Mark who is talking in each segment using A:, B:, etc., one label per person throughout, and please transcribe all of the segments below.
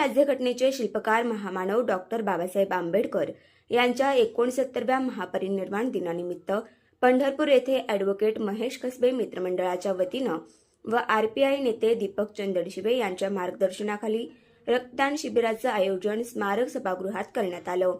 A: राज्यघटनेचे शिल्पकार महामानव डॉक्टर बाबासाहेब आंबेडकर यांच्या एकोणसत्तरव्या महापरिनिर्वाण दिनानिमित्त पंढरपूर येथे ॲडव्होकेट महेश कसबे मित्रमंडळाच्या वतीनं व आर पी आय नेते दीपक चंदनशिवे यांच्या मार्गदर्शनाखाली रक्तदान शिबिराचं आयोजन स्मारक सभागृहात करण्यात आलं.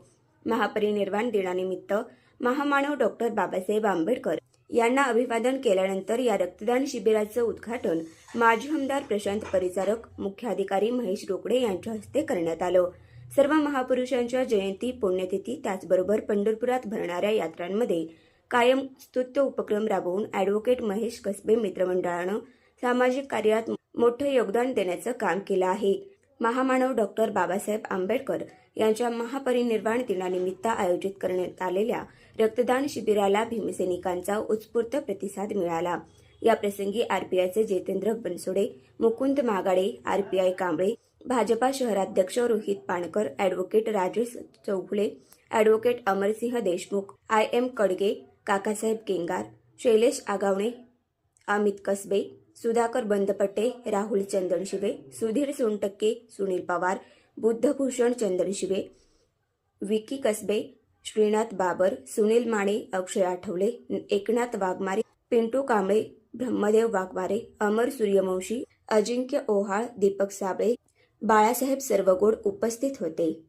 A: महापरिनिर्वाण दिनानिमित्त महामानव डॉक्टर बाबासाहेब आंबेडकर यांना अभिवादन केल्यानंतर या रक्तदान शिबिराचं उद्घाटन माजी आमदार प्रशांत परिचारक मुख्याधिकारी महेश रोकडे यांच्या हस्ते करण्यात आलं. सर्व महापुरुषांच्या जयंती पुण्यतिथी त्याचबरोबर पंढरपुरात भरणाऱ्या यात्रांमध्ये कायम स्तुत्य उपक्रम राबवून अॅडव्होकेट महेश कसबे मित्रमंडळानं सामाजिक कार्यात मोठं योगदान देण्याचं काम केलं आहे. महामानव डॉक्टर बाबासाहेब आंबेडकर यांच्या महापरिनिर्वाण दिनानिमित्त आयोजित करण्यात आलेल्या रक्तदान शिबिराला भीमसैनिकांचा उत्स्फूर्त प्रतिसाद मिळाला. या प्रसंगी आरपीआयचे जितेंद्र बनसोडे मुकुंद मागाडे आरपीआय कांबळे भाजपा शहराध्यक्ष Rohit Pankar advocate Rajesh Chougule advocate Amarsinh Deshmukh I M Kadge Kakasaheb Kengar Shailesh Agawane Amit Kasbe Sudhakar Bandpatte Rahul Chandanshive Sudhir Sontakke Sunil Pawar Buddhabhushan Chandrashive Vicky Kasbe Shrinath Babar Sunil Mane Akshay Athawale Eknath Waghmare Pintu Kamble Brahmadev Waghmare Amar Suryavanshi Ajinkya Ohal Deepak Sable Balasaheb Sarvagod उपस्थित होते.